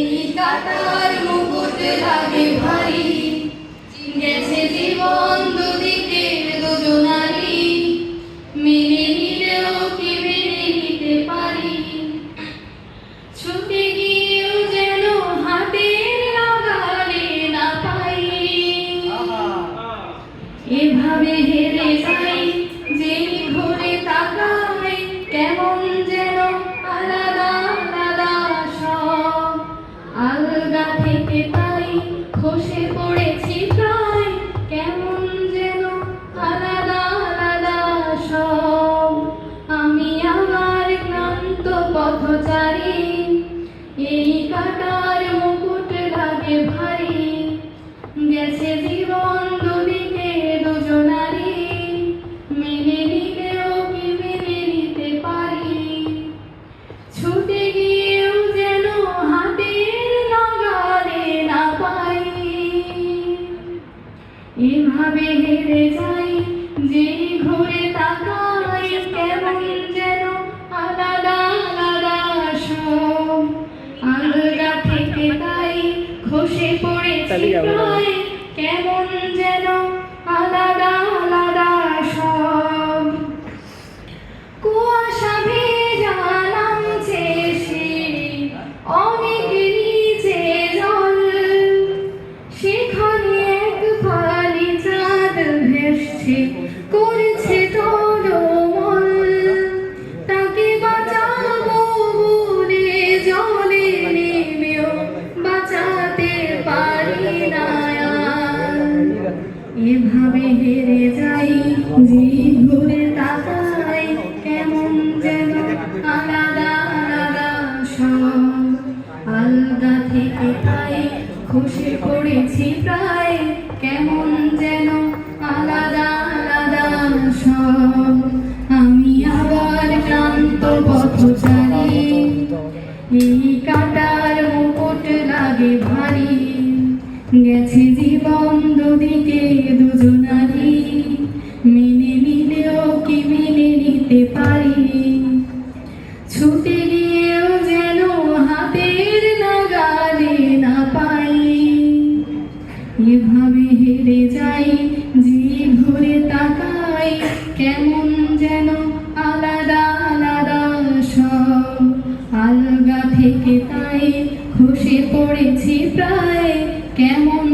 এই কাটার মুকুট লাগে ভারী। গেছে জীবন দুদিকে দুজনারি মেনে নিলেও কি মেনে নিতে পারি? ছুটে গিয়েও যেন লাগালে না পাই। এভাবে হেরে যাই খসে পড়েছি প্রায় এভাবে হেরে যাই যে ঘুরে তাকাই কেমন যেন আলাদা আলাদা সব। আলাদা থেকে তাই খসে পড়েছি প্রায় কেমন যেন ভেসছে করছে টলমল। তাকে বাঁচাবো বলে জলে নেমেও বাঁচাতে পারি না এভাবে হেরে যাই যে ঘুরে তাকাই, কেমন যেন আলাদা আলাদা সব। আলগা থেকে তাই খুশি পড়েছি প্রায় কেমন যেন আলাদা আলাদা সব। আমি আবার ক্লান্ত পথচারী। এই কাটার মুকুট লাগে ভারী। গেছে জীবন দুদিকে দুজনারি মেনে নিলেও হেরে যাই যে ঘুরে তাকাই, কেমন যেন আলাদা আলাদা সব। আলগা থেকে তাই খুশি পড়েছি প্রায়, কেমন